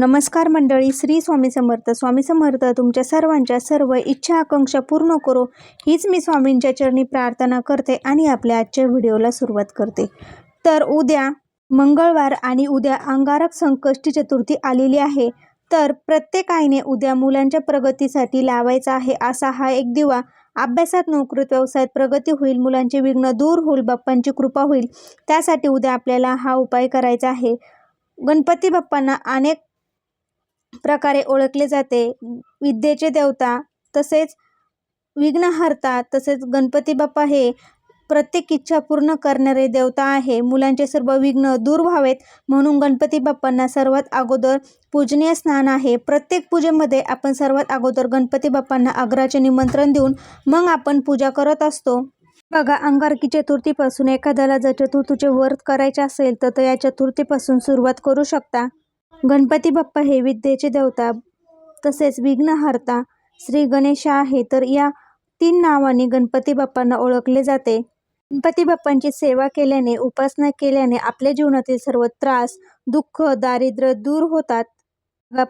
नमस्कार मंडळी श्री स्वामी समर्थ. स्वामी समर्थ तुमच्या सर्वांच्या सर्व इच्छा आकांक्षा पूर्ण करो. हीच मी स्वामींच्या चरणी प्रार्थना करते आणि आपल्या आजच्या व्हिडिओला सुरुवात करते. तर उद्या मंगळवार आणि उद्या अंगारक संकष्टी चतुर्थी आलेली आहे. तर प्रत्येक आईने उद्या मुलांच्या प्रगतीसाठी लावायचा आहे असा हा एक दिवा. अभ्यासात नोकरीत व्यवसायात प्रगती होईल मुलांचे विघ्न दूर होईल बाप्पांची कृपा होईल त्यासाठी उद्या आपल्याला हा उपाय करायचा आहे. गणपती बाप्पांना अनेक प्रकारे ओळखले जाते. विद्येचे देवता तसेच विघ्नहर्ता तसेच गणपती बाप्पा हे प्रत्येक इच्छा पूर्ण करणारे देवता आहे. मुलांचे सर्व विघ्न दूर व्हावेत म्हणून गणपती बाप्पांना सर्वात अगोदर पूजनीय स्नान आहे. प्रत्येक पूजेमध्ये आपण सर्वात अगोदर गणपती बाप्पांना अग्राचे निमंत्रण देऊन मग आपण पूजा करत असतो. बघा अंगारकी चतुर्थीपासून एखाद्याला जर चतुर्थीचे व्रत करायचे असेल तर या चतुर्थीपासून सुरुवात करू शकता. गणपती बाप्पा हे विद्येचे देवता तसेच विघ्नहर्ता श्री गणेश आहे तर या तीन नावाने गणपती बाप्पांना ओळखले जाते. गणपती बाप्पांची सेवा केल्याने उपासना केल्याने आपल्या जीवनातील सर्व त्रास दुःख दारिद्र्य दूर होतात.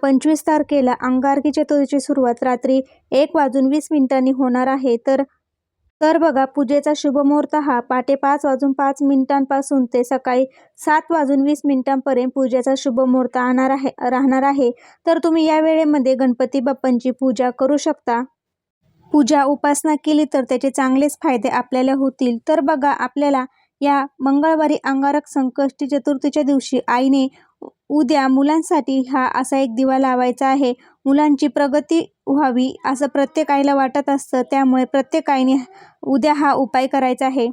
पंचवीस तारखेला अंगारकी चतुर्थीची सुरुवात रात्री एक वाजून वीस मिनिटांनी होणार आहे तर तर बघा पूजेचा शुभमुहूर्त हा पहाटे पाच वाजून पाच मिनिटांपासून ते सकाळी सात वाजून वीस मिनिटांपर्यंत पूजेचा शुभमुहूर्त आणणार आहे राहणार आहे. तर तुम्ही या वेळेमध्ये गणपती बाप्पांची पूजा करू शकता. पूजा उपासना केली तर त्याचे चांगलेच फायदे आपल्याला होतील. तर बघा आपल्याला या मंगळवारी अंगारक संकष्टी चतुर्थीच्या दिवशी आईने उद्या मुलांसाठी हा असा एक दिवा लावायचा आहे. मुलांची प्रगती व्हावी असं प्रत्येक आईला वाटत असतं. त्यामुळे प्रत्येक आईने उद्या हा उपाय करायचा आहे.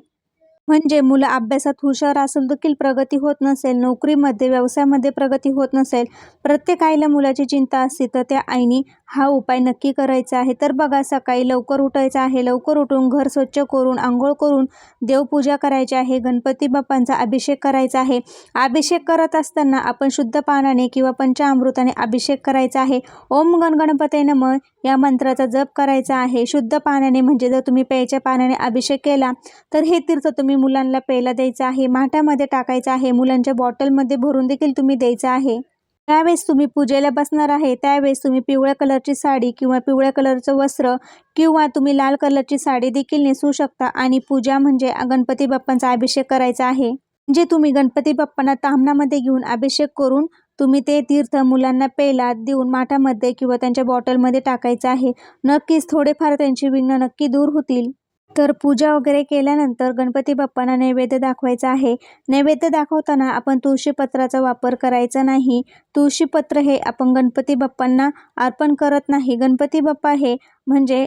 म्हणजे मुलं अभ्यासात हुशार असेल देखील प्रगती होत नसेल नोकरीमध्ये व्यवसायामध्ये प्रगती होत नसेल प्रत्येक आईला मुलाची चिंता असते तर त्या आईने हा उपाय नक्की करायचा आहे. तर बघा सकाळी लवकर उठायचं आहे. लवकर उठून घर स्वच्छ करून आंघोळ करून देवपूजा करायची आहे. गणपती बाप्पांचा अभिषेक करायचा आहे. अभिषेक करत असताना आपण शुद्ध पानाने किंवा पंचामृताने अभिषेक करायचा आहे. ओम गण गणपते नम या मंत्राचा जप करायचा आहे. शुद्ध पाण्याने म्हणजे जर तुम्ही प्यायच्या पाण्याने अभिषेक केला तर हे तीर्थ तुम्ही मुलांना प्यायला द्यायचं आहे माठामध्ये टाकायचं आहे मुलांच्या बॉटलमध्ये भरून देखील तुम्ही द्यायचं आहे. त्यावेळेस तुम्ही पूजेला बसणार आहे त्यावेळेस तुम्ही पिवळ्या कलरची साडी किंवा पिवळ्या कलरचं वस्त्र किंवा तुम्ही लाल कलरची साडी देखील नेसू शकता आणि पूजा म्हणजे गणपती बाप्पांचा अभिषेक करायचा आहे. म्हणजे तुम्ही गणपती बाप्पांना तामणामध्ये घेऊन अभिषेक करून तुम्ही ते तीर्थ मुलांना पेला देऊन माठामध्ये किंवा त्यांच्या बॉटलमध्ये टाकायचं आहे. नक्कीच थोडेफार त्यांची विघ्न नक्की दूर होतील. तर पूजा वगैरे केल्यानंतर गणपती बाप्पांना नैवेद्य दाखवायचा आहे. नैवेद्य दाखवताना आपण तुळशीपत्राचा वापर करायचा नाही. तुळशीपत्र हे आपण गणपती बाप्पांना अर्पण करत नाही. गणपती बाप्पा हे म्हणजे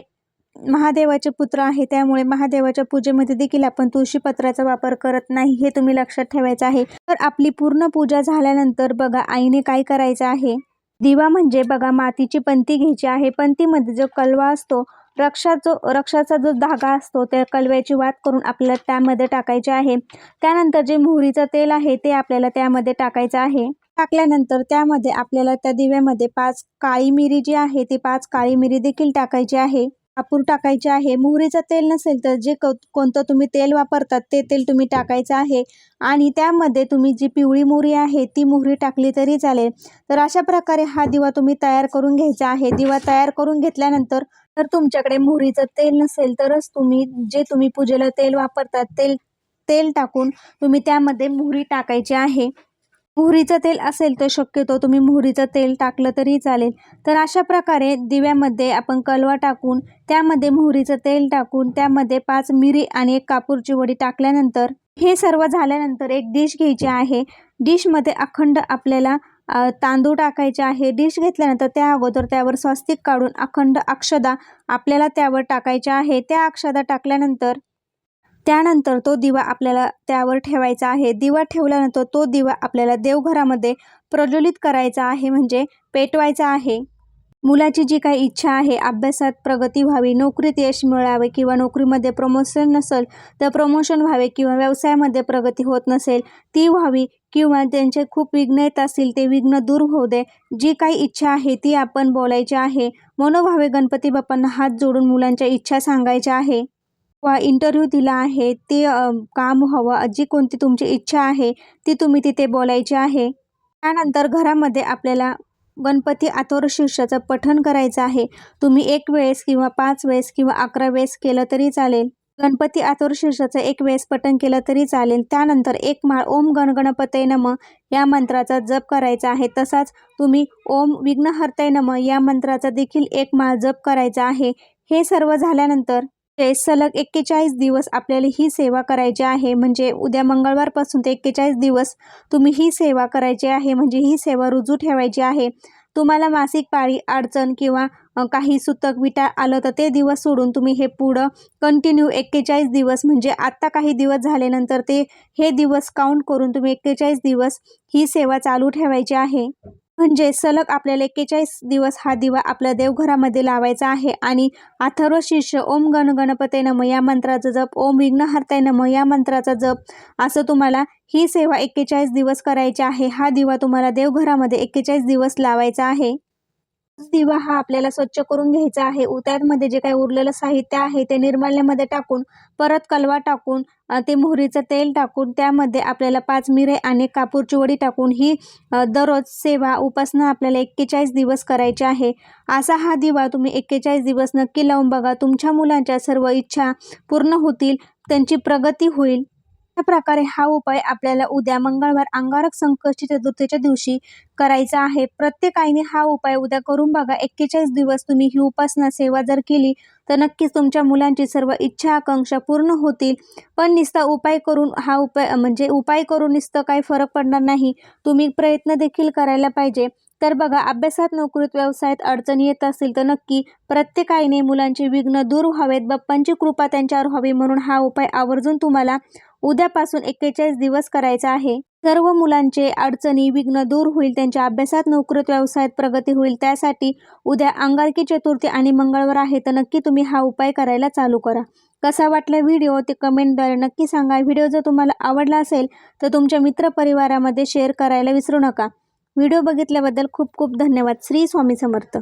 महादेवाचे पुत्र आहे. त्यामुळे महादेवाच्या पूजेमध्ये देखील आपण तुळशीपत्राचा वापर करत नाही हे तुम्ही लक्षात ठेवायचं आहे. तर आपली पूर्ण पूजा झाल्यानंतर बघा आईने काय करायचं आहे. दिवा म्हणजे बघा मातीची पंती घ्यायची आहे. पंतीमध्ये जो कलवा असतो रक्षा जो रक्षाचा जो धागा असतो त्या कलव्याची वात करून आपल्याला त्यामध्ये टाकायचे आहे. त्यानंतर जे मोहरीचं तेल आहे ते आपल्याला त्यामध्ये टाकायचं आहे. टाकल्यानंतर त्यामध्ये आपल्याला त्या दिव्यामध्ये पाच काळी मिरी जी आहे ती पाच काळी मिरी देखील टाकायची आहे. कापूर टाकायचे आहे. मोहरीचं तेल नसेल तर जे कोणतं तुम्ही तेल वापरतात ते तेल तुम्ही टाकायचं आहे. आणि त्यामध्ये तुम्ही जी पिवळी मोहरी आहे ती मोहरी टाकली तरी चालेल. तर अशा प्रकारे हा दिवा तुम्ही तयार करून घ्यायचा आहे. दिवा तयार करून घेतल्यानंतर तर तुमच्याकडे मोहरीचं तेल नसेल तरच तुम्ही जे तुम्ही पूजेला तेल वापरतात तेल तेल टाकून तुम्ही त्यामध्ये मोहरी टाकायची आहे. मोहरीचं तेल असेल तर शक्यतो तुम्ही मोहरीचं तेल टाकलं तरी चालेल. तर अशा प्रकारे दिव्यामध्ये आपण कलवा टाकून त्यामध्ये मोहरीचं तेल टाकून त्यामध्ये पाच मिरी आणि एक कापूरची वडी टाकल्यानंतर हे सर्व झाल्यानंतर एक डिश घ्यायची आहे. डिशमध्ये अखंड आपल्याला तांदूळ टाकायचे आहे डिश घेतल्यानंतर त्या अगोदर त्यावर स्वस्तिक काढून अखंड अक्षदा आपल्याला त्यावर टाकायच्या आहे. त्या अक्षदा टाकल्यानंतर त्यानंतर तो दिवा आपल्याला त्यावर ठेवायचा आहे. दिवा ठेवल्यानंतर तो दिवा आपल्याला देवघरामध्ये प्रज्वलित करायचा आहे म्हणजे पेटवायचा आहे. मुलाची जी काही इच्छा आहे अभ्यासात प्रगती व्हावी नोकरीत यश मिळावे किंवा नोकरीमध्ये प्रमोशन नसेल तर प्रमोशन व्हावे किंवा व्यवसायामध्ये प्रगती होत नसेल ती व्हावी किंवा त्यांचे खूप विघ्न येत असतील ते विघ्न दूर होऊ दे. जी काही इच्छा आहे ती आपण बोलायची आहे. मनोभावे गणपती बाप्पांना हात जोडून मुलांच्या इच्छा सांगायच्या आहे. वा इंटरव्ह्यू दिला आहे. ते काम हवं. जी कोणती तुमची इच्छा आहे ती तुम्ही तिथे बोलायची आहे. त्यानंतर घरामध्ये आपल्याला गणपती अथर्वशीर्षाचं पठण करायचं आहे. तुम्ही एक वेळेस किंवा पाच वेळेस किंवा अकरा वेळेस केलं तरी चालेल. गणपती अथर्वशीर्षाचं एक वेळेस पठण केलं तरी चालेल. त्यानंतर एक माळ ओम गणगणपतय नम या मंत्राचा जप करायचा आहे. तसाच तुम्ही ओम विघ्नहर्तय नम या मंत्राचा देखील एक माळ जप करायचा आहे. हे सर्व झाल्यानंतर ते सलग एक्केचाळीस दिवस आपल्याला ही सेवा करायची आहे म्हणजे उद्या मंगळवारपासून ते एक्केचाळीस दिवस तुम्ही ही सेवा करायची आहे म्हणजे ही सेवा रुजू ठेवायची आहे. तुम्हाला मासिक पाळी अडचण किंवा काही सुतक विटा आलं तर ते दिवस सोडून तुम्ही हे पुढं कंटिन्यू एक्केचाळीस दिवस म्हणजे आत्ता काही दिवस झाल्यानंतर ते हे दिवस काउंट करून तुम्ही एक्केचाळीस दिवस ही सेवा चालू ठेवायची आहे. म्हणजे सलग आपल्याला एक्केचाळीस दिवस हा दिवा आपल्या देवघरामध्ये लावायचा आहे. आणि अथर्व शिष्य ओम गण गणपते नम या मंत्राचा जप ओम विघ्नहर्ताय नम या मंत्राचा जप असं तुम्हाला ही सेवा एक्केचाळीस दिवस करायची आहे. हा दिवा तुम्हाला देवघरामध्ये एक्केचाळीस दिवस लावायचा आहे. दिवा हा आपल्याला स्वच्छ करून घ्यायचा आहे. उ- जे काही उरलेलं साहित्य आहे ते निर्माल्यामध्ये टाकून परत कलवा टाकून ते मोहरीचं तेल टाकून त्यामध्ये आपल्याला पाच मिरे आणि कापूरची वडी टाकून ही दररोज सेवा उपासना आपल्याला एक्केचाळीस दिवस करायची आहे. असा हा दिवा तुम्ही एक्केचाळीस दिवस नक्की लावून बघा. तुमच्या मुलांच्या सर्व इच्छा पूर्ण होतील त्यांची प्रगती होईल. अशा प्रकारे हा उपाय आपल्याला उद्या मंगळवार अंगारक संकष्टी चतुर्थीच्या दिवशी करायचा आहे. प्रत्येक आईने हा उपाय उद्या करून बघा. एक्केचाळीस दिवस तुम्ही ही उपासना सेवा जर केली तर नक्कीच तुमच्या मुलांची सर्व इच्छा आकांक्षा पूर्ण होतील. पण नुसता उपाय करून हा उपाय म्हणजे उपाय करून नुसतं काही फरक पडणार नाही. तुम्ही प्रयत्न देखील करायला पाहिजे. तर बघा अभ्यासात नोकरीत व्यवसायात अडचणी येत असतील तर नक्की प्रत्येकाईने मुलांचे विघ्न दूर व्हावेत. बाप्पांची कृपा त्यांच्यावर व्हावी म्हणून हा उपाय आवर्जून तुम्हाला उद्यापासून एक्केचाळीस दिवस करायचा आहे. सर्व मुलांचे अडचणी विघ्न दूर होईल त्यांच्या अभ्यासात नोकरीत व्यवसायात प्रगती होईल त्यासाठी उद्या अंगारकी चतुर्थी आणि मंगळवार आहे तर नक्की तुम्ही हा उपाय करायला चालू करा. कसा वाटला व्हिडिओ ते कमेंटद्वारे नक्की सांगा. व्हिडिओ जर तुम्हाला आवडला असेल तर तुमच्या मित्रपरिवारामध्ये शेअर करायला विसरू नका. व्हिडिओ बघितल्याबद्दल खूप खूप धन्यवाद. श्री स्वामी समर्थ.